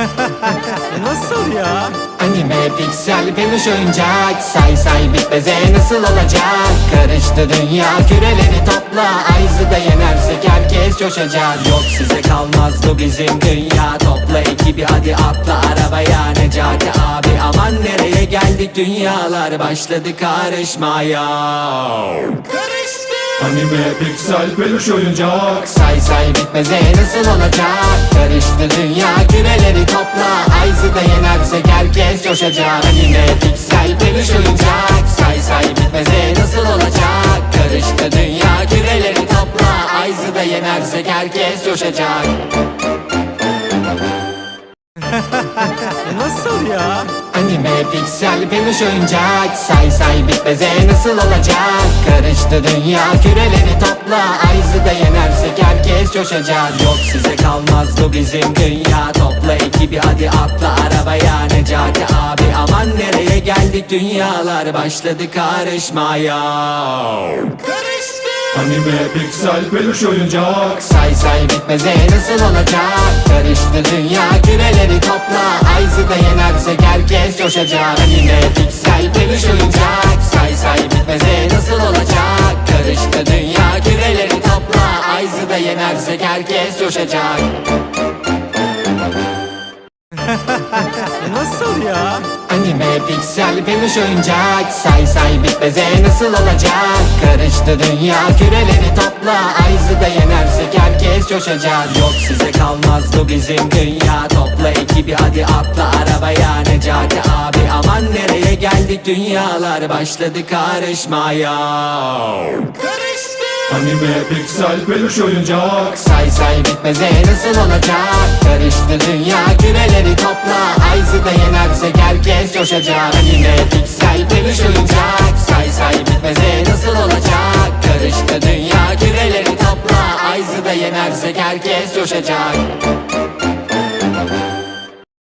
Nasıl ya? Anime, piksel, peluş oyuncak. Say say bitmeze nasıl olacak? Karıştı dünya küreleri topla. Ayzı da yenersek herkes coşacak. Yok size kalmaz bu bizim dünya. Topla ekibi hadi atla arabaya. Necati abi aman nereye geldik? Dünyalar başladı karışmaya. Karıştı Anime, piksel, peluş oyuncak. Say say bitmeze nasıl olacak? Karıştı dünya küreleri topla. Ayzı da yenersek herkes coşacak. Anime piksel peluş oyuncak. Say say bitmeze nasıl olacak? Karıştı dünya küreleri topla. Ayzı da yenersek herkes coşacak ya? Anime piksel peluş oyuncak. Say say bitmeze nasıl olacak? Karıştı dünya küreleri topla. Ayzı da yenersek herkes coşacak. Yok size kalmaz bu bizim dünya. Topla ekibi hadi atla arabaya Necati abi aman nereye geldik? Dünyalar başladı karışmaya. Karıştı. Anime, piksel, peluş oyuncak. Say say bitmeze nasıl olacak? Karıştı dünya küreleri topla. Ayzı da herkes coşacak. Anime piksel peluş oyuncak. Say say bitmeze nasıl olacak? Karıştı dünya küreleri topla. Ayzı da yenersek herkes coşacak Nasıl ya? Anime piksel peluş oyuncak. Say say bitmeze nasıl olacak? Karıştı dünya küreleri topla. Ayzı da yenersek herkes coşacak. Yok size kalmaz bu bizim dünya. Topla ekibi hadi atla arabaya. Necati abi aman nereye geldik? Dünyalar başladı karışmaya. Karıştı. Anime, piksel, peluş oyuncak. Say say bitmeze nasıl olacak? Karıştı dünya topla. Ayzı da yenersek herkes coşacak. Anime piksel peluş oyuncak Say say bitmeze nasıl olacak? Karıştı dünya küreleri topla. Ayzı da yenersek herkes coşacak